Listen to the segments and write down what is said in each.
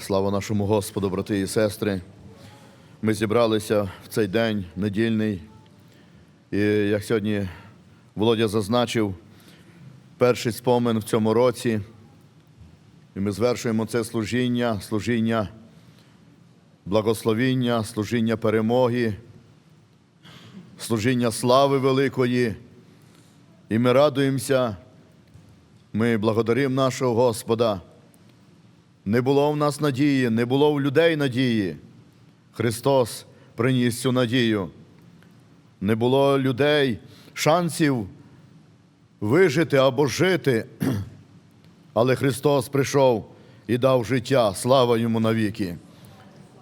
Слава нашому Господу, брати і сестри. Ми зібралися в цей день недільний. І як сьогодні Володя зазначив, перший спомин в цьому році. І ми звершуємо це служіння, служіння благословіння, служіння перемоги, служіння слави великої. І ми радуємося, ми благодаримо нашого Господа. Не було в нас надії, не було в людей надії. Христос приніс цю надію. Не було людей шансів вижити або жити. Але Христос прийшов і дав життя, слава йому навіки.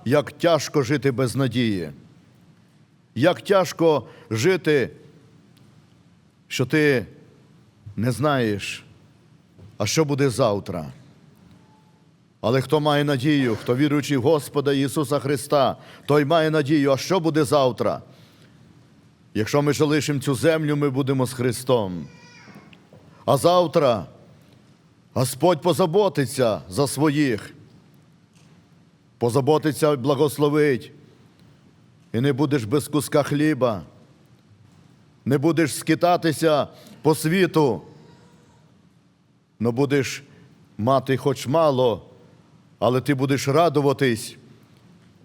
Як тяжко жити без надії. Як тяжко жити, що ти не знаєш, а що буде завтра. Але хто має надію, хто віруючий в Господа Ісуса Христа, той має надію, а що буде завтра? Якщо ми залишимо цю землю, ми будемо з Христом. А завтра Господь позаботиться за своїх, позаботиться благословить. І не будеш без куска хліба, не будеш скитатися по світу, но будеш мати хоч мало, але ти будеш радуватись,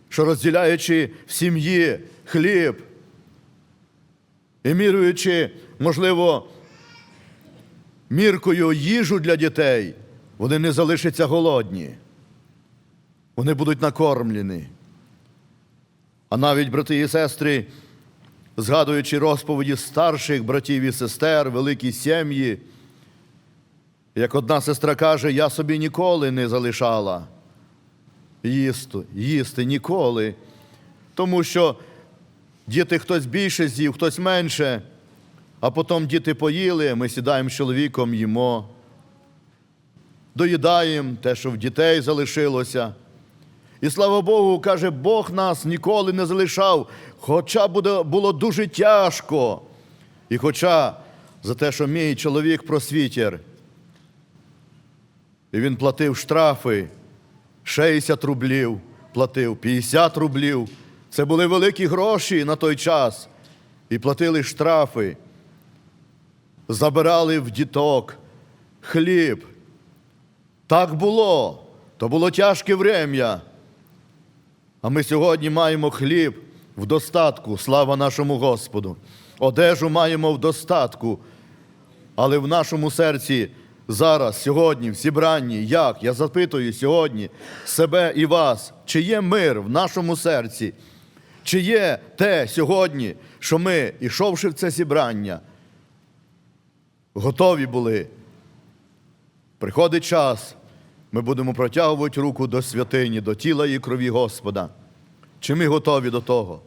що розділяючи в сім'ї хліб і міруючи, можливо, міркою їжу для дітей, вони не залишаться голодні. Вони будуть накормлені. А навіть брати і сестри, згадуючи розповіді старших братів і сестер, великі сім'ї, як одна сестра каже, я собі ніколи не залишала їсти, їсти ніколи. Тому що діти хтось більше з'їв, хтось менше, а потім діти поїли, ми сідаємо з чоловіком, їмо, доїдаємо те, що в дітей залишилося. І слава Богу, каже, Бог нас ніколи не залишав, хоча було дуже тяжко. І хоча за те, що мій чоловік просвітер, і він платив штрафи 60 рублів, платив 50 рублів. Це були великі гроші на той час. І платили штрафи, забирали в діток хліб. Так було. То було тяжке врем'я. А ми сьогодні маємо хліб в достатку, слава нашому Господу. Одежу маємо в достатку. Але в нашому серці зараз, сьогодні, в зібранні, як? Я запитую сьогодні себе і вас, чи є мир в нашому серці? Чи є те сьогодні, що ми, ішовши в це зібрання, готові були? Приходить час, ми будемо протягувати руку до святині, до тіла і крові Господа. Чи ми готові до того?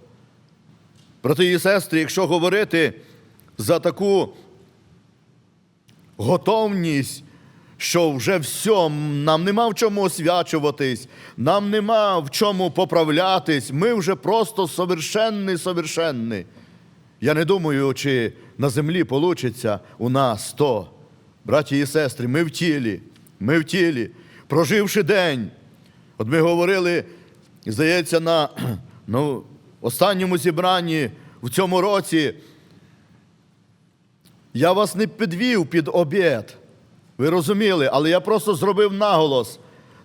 Брати і сестри, якщо говорити за таку готовність, що вже все, нам нема в чому освячуватись, нам нема в чому поправлятись, ми вже просто совершенні, совершенні. Я не думаю, чи на землі вийде у нас то. Браті і сестри, ми в тілі, ми в тілі, проживши день. От ми говорили, здається, на ну, останньому зібранні в цьому році. Я вас не підвів під обід. Ви розуміли, але я просто зробив наголос.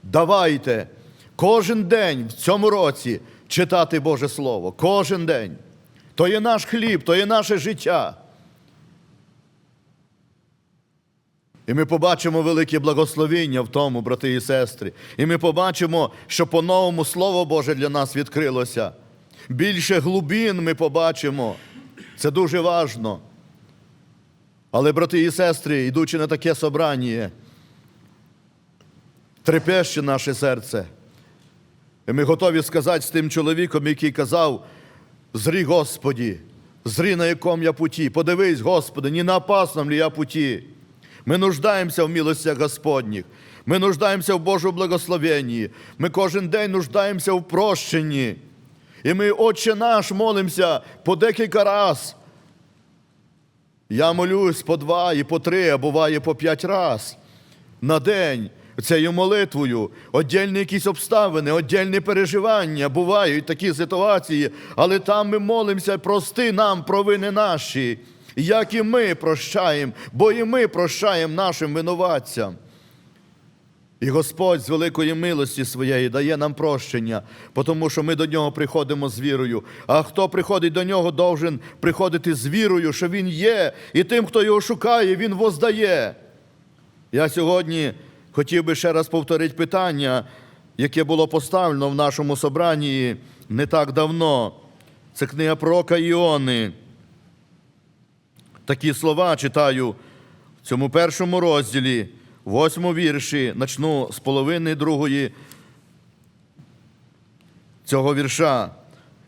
Давайте кожен день в цьому році читати Боже Слово. Кожен день. То є наш хліб, то є наше життя. І ми побачимо велике благословіння в тому, брати і сестри. І ми побачимо, що по-новому Слово Боже для нас відкрилося. Більше глибин ми побачимо. Це дуже важно. Але, брати і сестри, йдучи на таке собрання, трепеще наше серце. І ми готові сказати з тим чоловіком, який казав: зрі, Господі, зрі на якому я путі. Подивись, Господи, не на опасному ли я путі. Ми нуждаємося в милостях Господніх. Ми нуждаємося в Божому благословенні. Ми кожен день нуждаємося в прощенні. І ми, Отче наш, молимося по декілька раз. Я молюсь по два і по три, а буває по п'ять раз на день. цією молитвою, отдільні якісь обставини, отдільні переживання, бувають такі ситуації, але там ми молимося, прости нам провини наші, як і ми прощаємо, бо і ми прощаємо нашим винуватцям. І Господь з великої милості своєї дає нам прощення, тому що ми до нього приходимо з вірою. А хто приходить до нього, должен приходити з вірою, що Він є, і тим, хто його шукає, він воздає. Я сьогодні хотів би ще раз повторити питання, яке було поставлено в нашому собранні не так давно. Це книга пророка Іони. Такі слова читаю в цьому першому розділі, восьмому вірші, начну з половини другої цього вірша.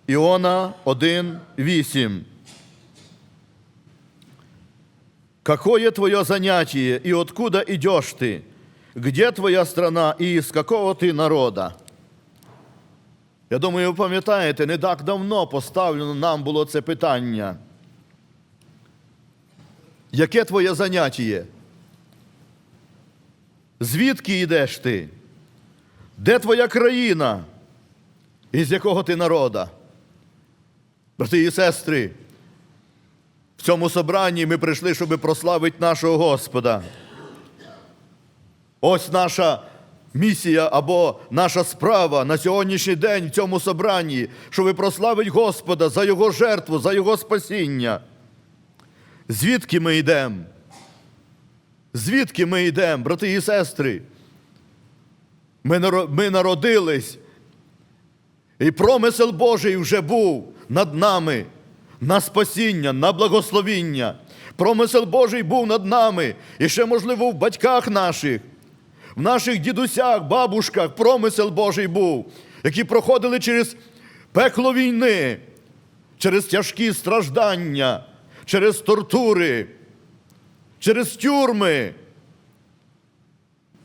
Іона 1, 8. Какое твое занятие и откуда идешь ты? Где твоя страна і з какого ти народа? Я думаю, ви пам'ятаєте, не так давно поставлено нам було це питання. Яке твоє заняття? Звідки йдеш ти? Де твоя країна? І з якого ти народа? Брати і сестри, в цьому собранні ми прийшли, щоб прославити нашого Господа. Ось наша місія або наша справа на сьогоднішній день в цьому собранні, щоб прославити Господа за Його жертву, за Його спасіння. Звідки ми йдемо? Звідки ми йдемо, брати і сестри? Ми народились, і промисел Божий вже був над нами на спасіння, на благословіння. Промисел Божий був над нами, і ще, можливо, в батьках наших, в наших дідусях, бабушках промисел Божий був, які проходили через пекло війни, через тяжкі страждання, через тортури, через тюрми.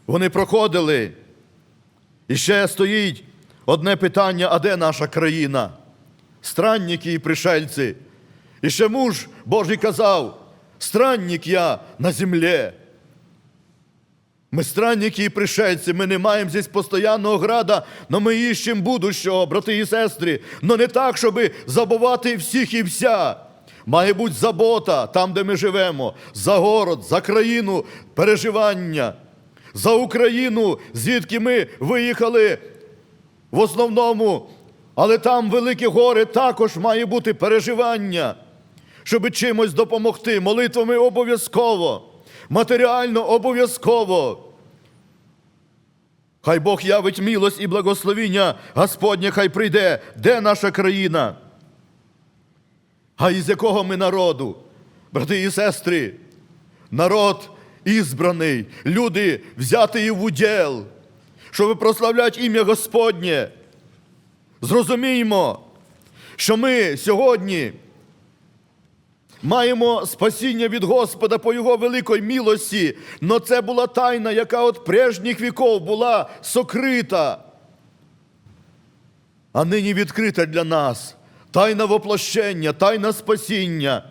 Вони проходили. І ще стоїть одне питання: а де наша країна? Странники і пришельці. І ще муж Божий казав: странник я на землі. Ми странники і пришельці, ми не маємо здесь постоянного града, но ми іщемо будущого, брати і сестри. Но не так, щоб забувати всіх і вся. Має бути забота там, де ми живемо, за город, за країну, переживання, за Україну, звідки ми виїхали в основному, але там великі гори також має бути переживання, щоб чимось допомогти. Молитвами обов'язково, матеріально обов'язково. Хай Бог явить милость і благословіння Господнє, хай прийде, де наша країна. А із якого ми народу, брати і сестри, народ ізбраний, люди взяті в уділ, щоб прославляти ім'я Господнє. Зрозуміємо, що ми сьогодні маємо спасіння від Господа по Його великої милості, но це була тайна, яка от прежніх віков була сокрита, а нині відкрита для нас. Тайна воплощення, тайна спасіння,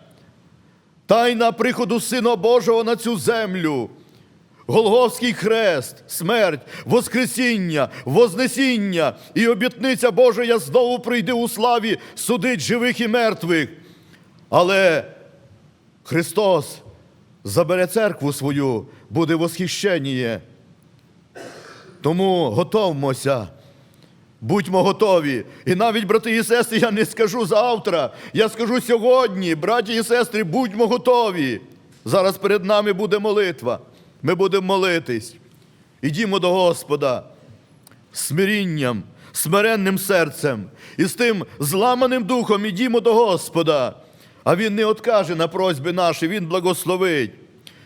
тайна приходу Сина Божого на цю землю. Голговський хрест, смерть, Воскресіння, Вознесіння і обітниця Божа, я знову прийду у славі судить живих і мертвих. Але Христос забере церкву свою, буде восхищення. Тому готовмося, будьмо готові. І навіть, брати і сестри, я не скажу завтра, я скажу сьогодні, браті і сестри, будьмо готові. Зараз перед нами буде молитва. Ми будемо молитись. Ідімо до Господа з смирінням, смиренним серцем і з тим зламаним духом ідімо до Господа. А Він не откаже на просьби наші, Він благословить.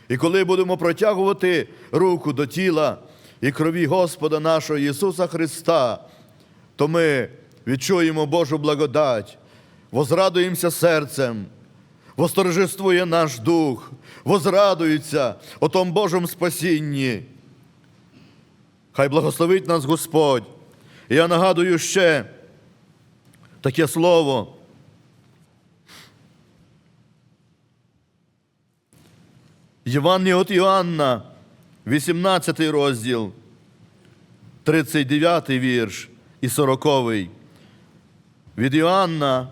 І коли будемо протягувати руку до тіла і крові Господа нашого Ісуса Христа, то ми відчуємо Божу благодать, возрадуємося серцем, восторжествує наш дух, возрадується о том Божому спасінні. Хай благословить нас Господь. Я нагадую ще таке слово. Євангеліє від Іоанна, 18 розділ, 39 вірш і 40. Від Іоанна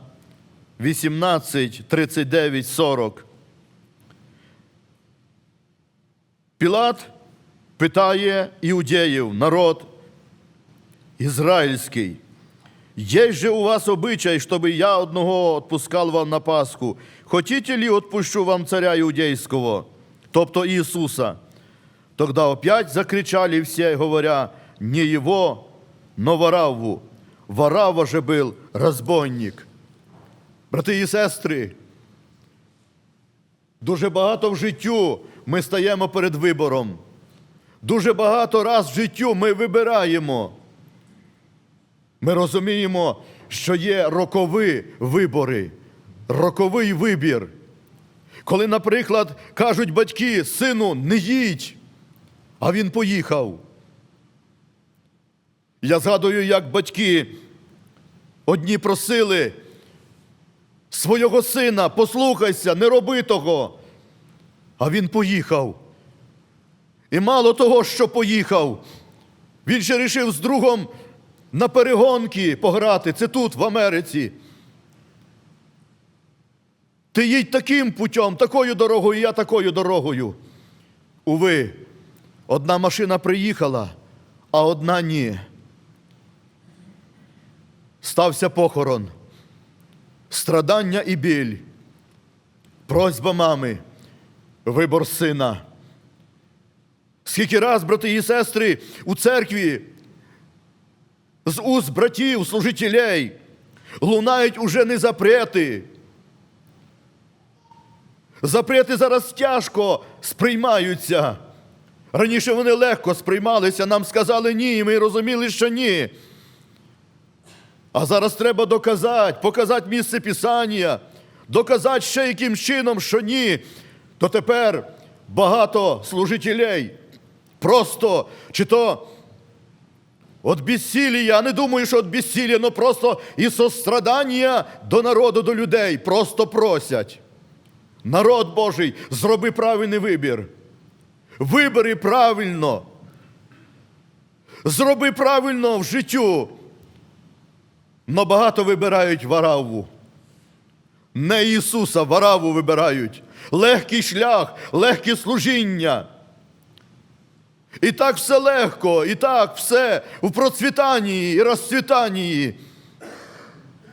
18, 39, 40. Пілат питає іудеїв, народ ізраїльський. Есть же у вас обычай, чтобы я одного отпускал вам на Пасху. Хотите ли отпущу вам царя иудейского, тобто Иисуса? Тогда опять закричали все, говоря, не его, но Варавву. Варава же был разбойник. Брати і сестри, дуже багато в життю ми стаємо перед вибором. Дуже багато раз в життю ми вибираємо. Ми розуміємо, що є рокові вибори, роковий вибір. Коли, наприклад, кажуть батьки, сину, не їдь, а він поїхав. Я згадую, як батьки одні просили свого сина, послухайся, не роби того. А він поїхав. І мало того, що поїхав, він ще рішив з другом на перегонки пограти. Це тут, в Америці. Ти їдь таким путем, такою дорогою, я такою дорогою. Уви, одна машина приїхала, а одна ні. Стався похорон, страдання і біль, просьба мами, вибор сина. Скільки раз, брати і сестри, у церкві з уст братів, служителей лунають уже не запрети. Запрети зараз тяжко сприймаються. Раніше вони легко сприймалися, нам сказали ні, і ми розуміли, що ні. А зараз треба доказати, показати місце Писання, доказати ще яким чином, що ні. То тепер багато служителей просто чи то От безсилля, я не думаю, що от безсилля, але просто і сострадання до народу, до людей просто просять. Народ Божий, зроби правильний вибір. Вибери правильно. Зроби правильно в життю. Но багато вибирають вараву. Не Ісуса, вараву вибирають. Легкий шлях, легке служіння. І так все легко, і так все в процвітанні і розцвітанні.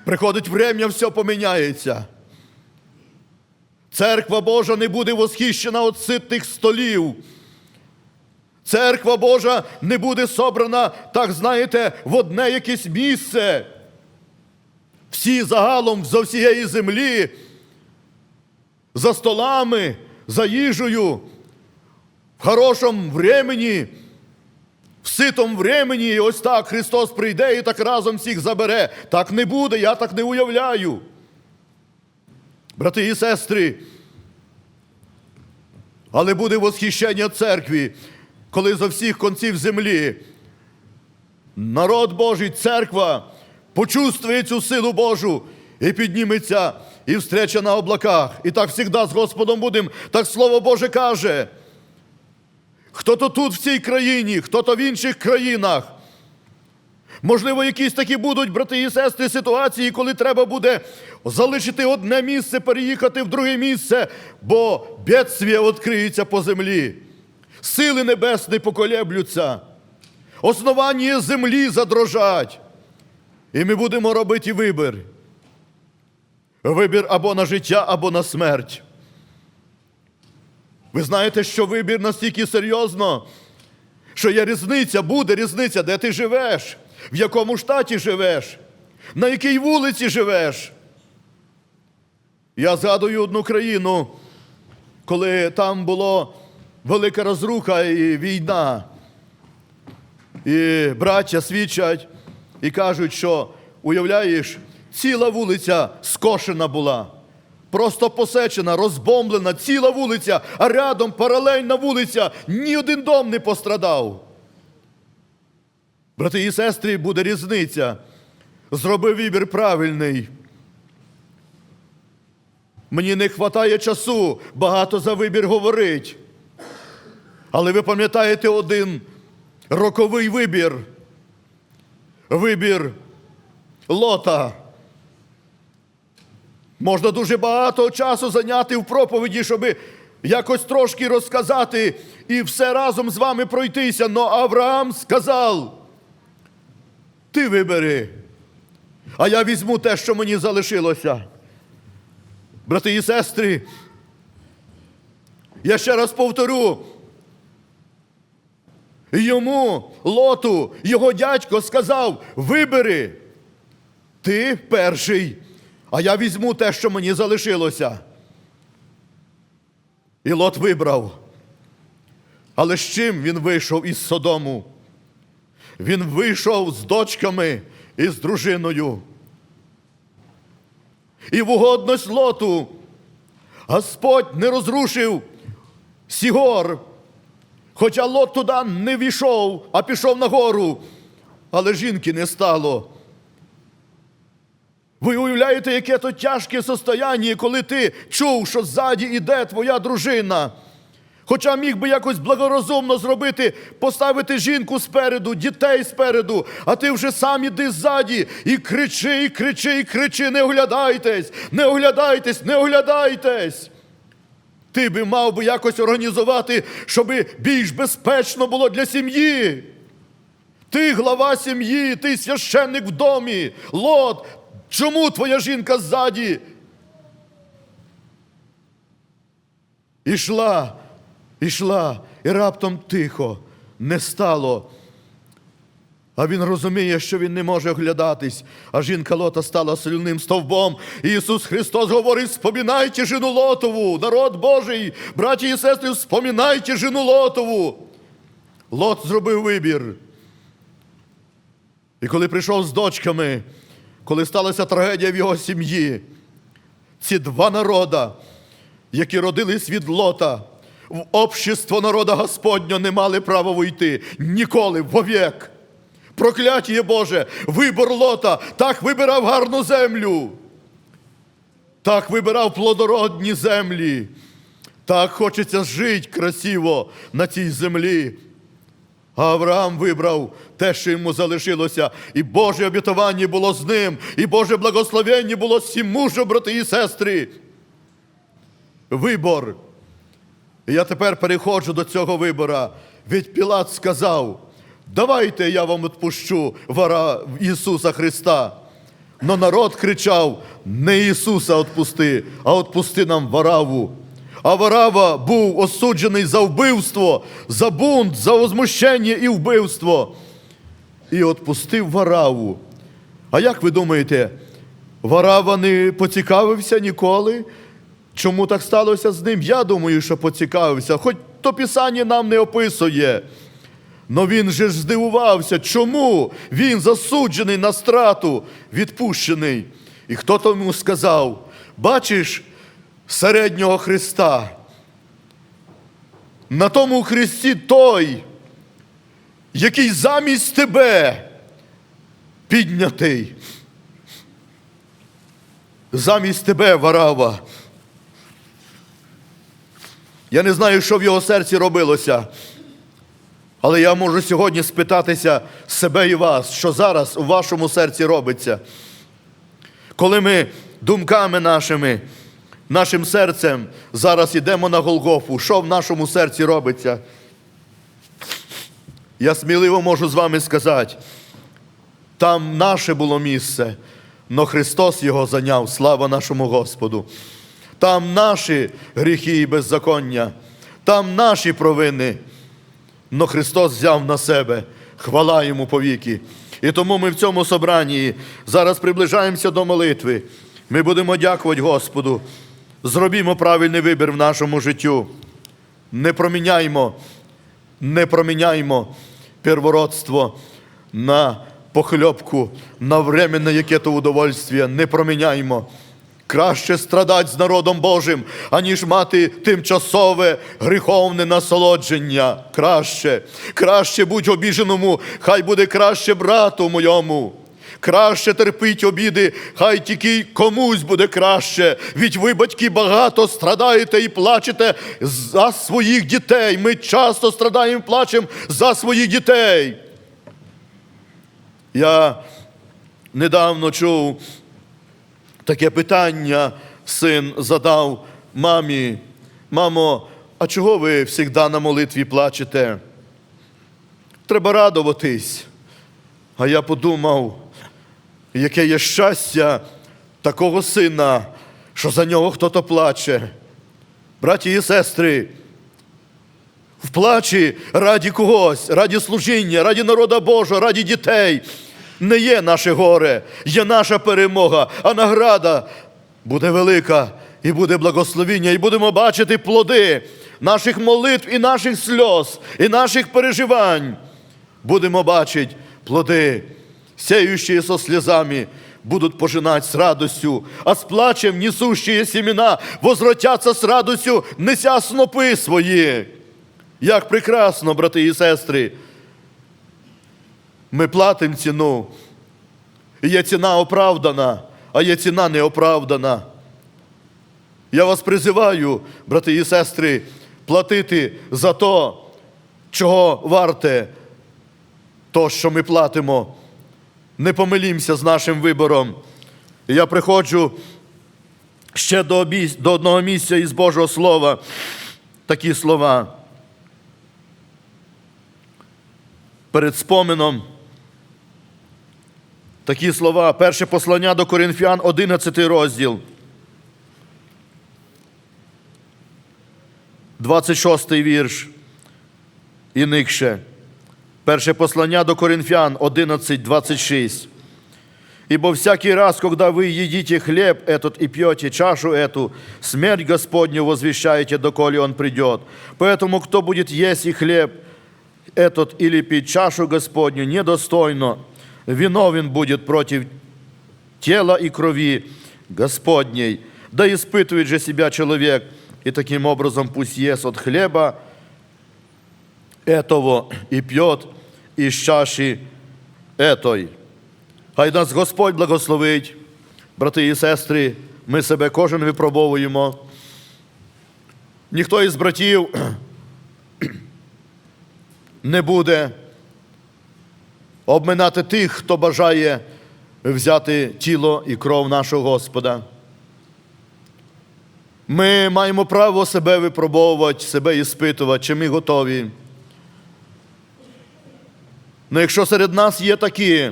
Приходить время, все поміняється. Церква Божа не буде восхищена від ситних столів. Церква Божа не буде собрана, так знаєте, в одне якесь місце. Всі загалом зо всієї землі, за столами, за їжею, в хорошому времені, в ситому времені, і ось так Христос прийде і так разом всіх забере. Так не буде, я так не уявляю. Брати і сестри, але буде восхищення церкві, коли зо всіх конців землі народ Божий, церква почувствує цю силу Божу і підніметься, і встреча на облаках. І так завжди з Господом будемо, так Слово Боже каже. Хто-то тут в цій країні, хто-то в інших країнах. Можливо, якісь такі будуть, брати і сестри, ситуації, коли треба буде залишити одне місце, переїхати в друге місце, бо бедствія відкриються по землі. Сили небесні поколеблються, основання землі задрожать. І ми будемо робити вибір. Вибір або на життя, або на смерть. Ви знаєте, що вибір настільки серйозно, що є різниця, буде різниця, де ти живеш, в якому штаті живеш, на якій вулиці живеш. Я згадую одну країну, коли там була велика розруха і війна. І браття свідчать і кажуть, що уявляєш, ціла вулиця скошена була. Просто посечена, розбомблена, ціла вулиця, а рядом паралельна вулиця, ні один дом не пострадав. Брати і сестри, буде різниця. Зроби вибір правильний. Мені не вистачає часу багато за вибір говорить. Але ви пам'ятаєте один роковий вибір вибір лота. Можна дуже багато часу зайняти в проповіді, щоб якось трошки розказати і все разом з вами пройтися. Но Авраам сказав: ти вибери, а я візьму те, що мені залишилося. Брати і сестри, я ще раз повторю. Йому, лоту, його дядько сказав: вибери, ти перший, а я візьму те, що мені залишилося. І лот вибрав. Але з чим він вийшов із Содому? Він вийшов з дочками і з дружиною. І в угодність лоту Господь не розрушив Сігор, хоча лот туди не війшов, а пішов на гору, але жінки не стало. Ви уявляєте, яке то тяжке состояння, коли ти чув, що ззаді іде твоя дружина. Хоча міг би якось благорозумно зробити, поставити жінку спереду, дітей спереду, а ти вже сам іди ззаді і кричи, і кричи, і кричи, не оглядайтесь, не оглядайтесь, не оглядайтесь. Ти би мав би якось організувати, щоб більш безпечно було для сім'ї. Ти глава сім'ї, ти священник в домі. Лот, чому твоя жінка ззаді? Ішла, ішла, і раптом тихо, не стало. А він розуміє, що він не може оглядатись, а жінка Лота стала сильним стовбом. Ісус Христос говорить: спомінайте жену Лотову, народ Божий, браті і сестри, спомінайте жену Лотову. Лот зробив вибір. І коли прийшов з дочками, коли сталася трагедія в його сім'ї, ці два народа, які родились від Лота, в общество народа Господнього не мали права вийти ніколи, вовек. Прокляття Боже, вибор лота, так вибирав гарну землю. Так вибирав плодородні землі. Так хочеться жити красиво на цій землі. Авраам вибрав те, що йому залишилося, і Боже обітування було з ним, і Боже благословення було з всім мужу, брати і сестри. Вибор. І я тепер переходжу до цього вибора. Від Пілат сказав: давайте я вам відпущу вара Ісуса Христа. Но народ кричав: не Ісуса відпусти, а відпусти нам вараву. А Варава був осуджений за вбивство, за бунт, за возмущення і вбивство. І відпустив Вараву. А як ви думаєте, Варава не поцікавився ніколи? Чому так сталося з ним? Я думаю, що поцікавився, хоч то Писання нам не описує. Но він же здивувався, чому він засуджений на страту, відпущений. І хто тому сказав: бачиш середнього Христа? На тому Христі той, який замість тебе піднятий. Замість тебе, Варава. Я не знаю, що в його серці робилося. Але я можу сьогодні спитатися себе і вас, що зараз у вашому серці робиться. Коли ми думками нашими, нашим серцем зараз йдемо на Голгофу, що в нашому серці робиться? Я сміливо можу з вами сказати, там наше було місце, но Христос його зайняв, слава нашому Господу. Там наші гріхи і беззаконня, там наші провини. Но Христос взяв на себе, хвала йому повіки. І тому ми в цьому собранні зараз приближаємося до молитви. Ми будемо дякувати Господу. Зробімо правильний вибір в нашому життю. Не проміняймо, не проміняймо первородство на похльопку, на временне яке-то удовольствие. Не проміняймо. Краще страдати з народом Божим, аніж мати тимчасове гріховне насолодження. Краще, краще будь обіженому, хай буде краще брату моєму. Краще терпіть обіди, хай тільки комусь буде краще. Ведь ви, батьки, багато страдаєте і плачете за своїх дітей. Ми часто страдаємо і плачемо за своїх дітей. Я недавно чув таке питання, син задав мамі. Мамо, а чого ви завжди на молитві плачете? Треба радуватись. А я подумав, яке є щастя такого сина, що за нього хтось плаче. Браті і сестри, в плачі раді когось, раді служіння, раді народа Божого, раді дітей. Не є наше горе, є наша перемога, а награда буде велика і буде благословіння, і будемо бачити плоди наших молитв і наших сльоз, і наших переживань. Будемо бачити плоди, сеющие со слезами, будут пожинать с радостью, а с плачем несущие семена возвратятся с радостью, неся снопи свої. Як прекрасно, брати і сестри. Ми платимо ціну. І є ціна оправдана, а є ціна неоправдана. Я вас призиваю, брати і сестри, платити за то, чого варте то, що ми платимо. Не помилімося з нашим вибором. Я приходжу ще до, обіс- до одного місця із Божого Слова. Такі слова. Перед спомином. Такі слова. Перше послання до Коринфян, 11 розділ. 26 вірш. І никше. Перше послання до Коринфян 11, 26. Ибо всякий раз, когда вы едите хлеб этот и пьете чашу эту, смерть Господню возвещаете, доколе Он придет. Поэтому, кто будет есть и хлеб этот или пить чашу Господню недостойно, виновен будет против тела и крови Господней. Да испытывает же себя человек, и таким образом пусть ест от хлеба этого и пьет із чаші етой. Хай нас Господь благословить, брати і сестри, ми себе кожен випробовуємо. Ніхто із братів не буде обминати тих, хто бажає взяти тіло і кров нашого Господа. Ми маємо право себе випробовувати, себе іспитувати, чи ми готові. Ну якщо серед нас є такі,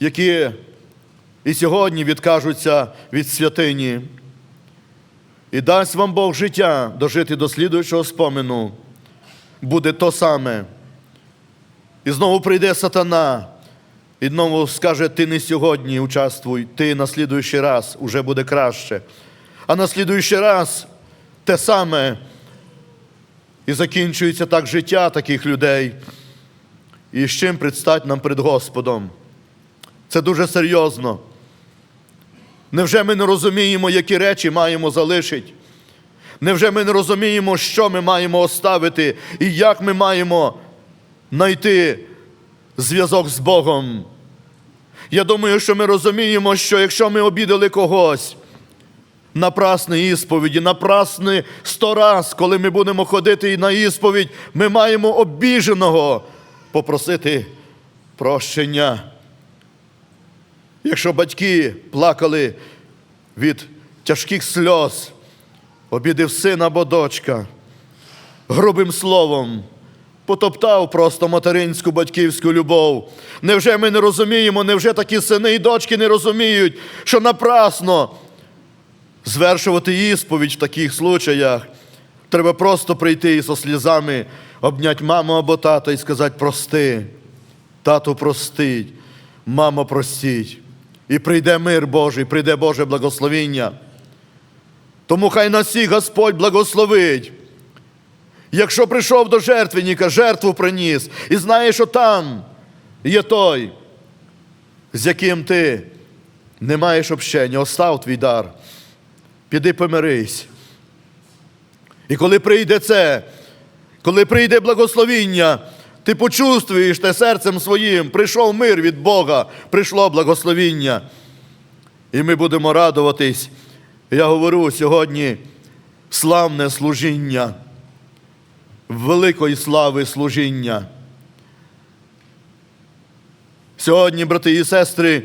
які і сьогодні відкажуться від святині, і дасть вам Бог життя дожити до слідуючого спомину, буде то саме. І знову прийде сатана, і знову скаже, ти не сьогодні участвуй, ти на слідуючий раз уже буде краще. А на слідуючий раз те саме. І закінчується так життя таких людей і з чим предстать нам перед Господом. Це дуже серйозно. Невже ми не розуміємо, які речі маємо залишити? Невже ми не розуміємо, що ми маємо оставити і як ми маємо знайти зв'язок з Богом? Я думаю, що ми розуміємо, що якщо ми обідали когось, напрасні ісповіді, напрасні сто раз, коли ми будемо ходити на ісповідь, ми маємо обіженого попросити прощення. Якщо батьки плакали від тяжких сльоз, обідив син або дочка, грубим словом, потоптав просто материнську батьківську любов. Невже ми не розуміємо, невже такі сини і дочки не розуміють, що напрасно звершувати ісповідь в таких случаях? Треба просто прийти і со слізами обняти маму або тата і сказати прости. Тату простить, мамо простіть. І прийде мир Божий, прийде Боже благословіння. Тому хай нас всіх Господь благословить. Якщо прийшов до жертвенника, жертву приніс, і знаєш, що там є той, з яким ти не маєш общення, остав твій дар. Піди помирись. І коли прийде це, коли прийде благословіння, ти почувствуєш те серцем своїм, прийшов мир від Бога, прийшло благословіння. І ми будемо радуватись. Я говорю сьогодні славне служіння, великої слави служіння. Сьогодні, брати і сестри,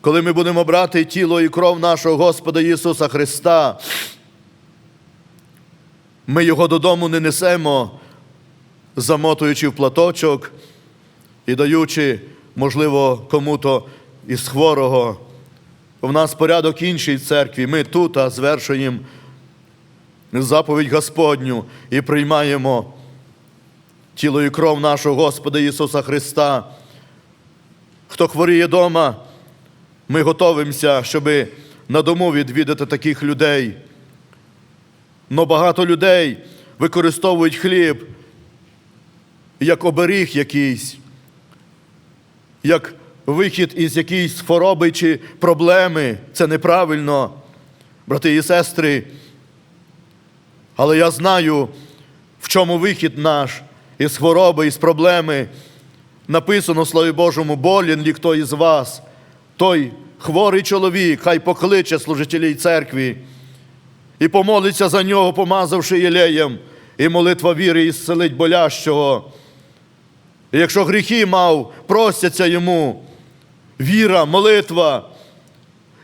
коли ми будемо брати тіло і кров нашого Господа Ісуса Христа, ми його додому не несемо, замотуючи в платочок і даючи, можливо, кому-то із хворого. В нас порядок інший в церкві. Ми тут а звершуємо заповідь Господню і приймаємо тіло і кров нашого Господа Ісуса Христа. Хто хворіє вдома, ми готовимося, щоб на дому відвідати таких людей. Но багато людей використовують хліб як оберіг якийсь, як вихід із якоїсь хвороби чи проблеми. Це неправильно, брати і сестри. Але я знаю, в чому вихід наш із хвороби, із проблеми. Написано в Слові Божому, болін лі хто із вас, той хворий чоловік, хай покличе служителій церкві і помолиться за нього, помазавши єлеєм, і молитва віри ісцелить болящого. І якщо гріхи мав, простяться йому. Віра, молитва,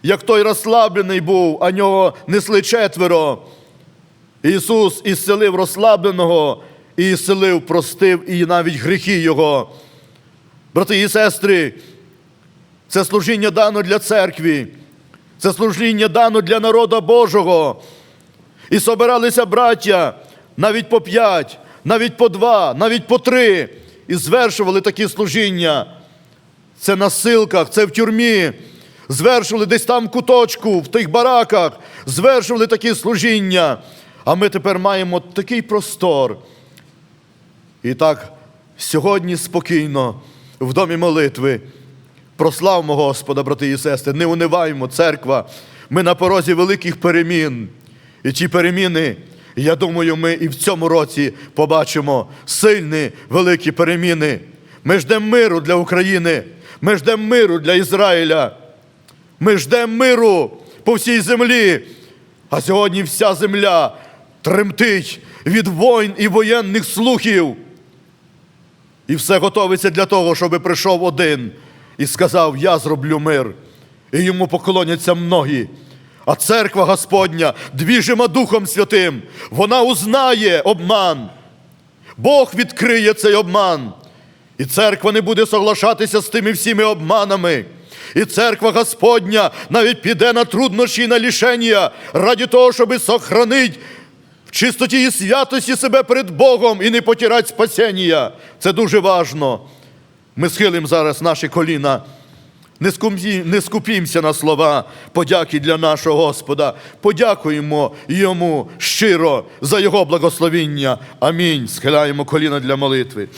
як той розслаблений був, а нього несли четверо. Ісус ісцелив розслабленого і ісцелив, простив і навіть гріхи Його. Брати і сестри, це служіння дано для церкви, це служіння дано для народу Божого. І собиралися браття навіть по п'ять, навіть по два, навіть по три, і звершували такі служіння. Це на силках, це в тюрмі. Звершували десь там куточку, в тих бараках, звершували такі служіння. А ми тепер маємо такий простор. І так, сьогодні спокійно, в домі молитви, прославмо Господа, брати і сестри, не униваємо, церква. Ми на порозі великих перемін. І ті переміни, я думаю, ми і в цьому році побачимо сильні великі переміни. Ми ждемо миру для України, ми ждемо миру для Ізраїля. Ми ждемо миру по всій землі. А сьогодні вся земля тремтить від воїн і воєнних слухів. І все готовиться для того, щоб прийшов один і сказав: Я зроблю мир. І йому поклоняться многі. А церква Господня, двіжима Духом Святим, вона узнає обман. Бог відкриє цей обман. І церква не буде соглашатися з тими всіми обманами. І церква Господня навіть піде на труднощі і на лішення раді того, щоб сохранити чистоті і святості себе перед Богом і не потірать спасіння. Це дуже важно. Ми схилимо зараз наші коліна. Не, скупі, не скупімося на слова подяки для нашого Господа. Подякуємо йому щиро за Його благословіння. Амінь. Схиляємо коліна для молитви.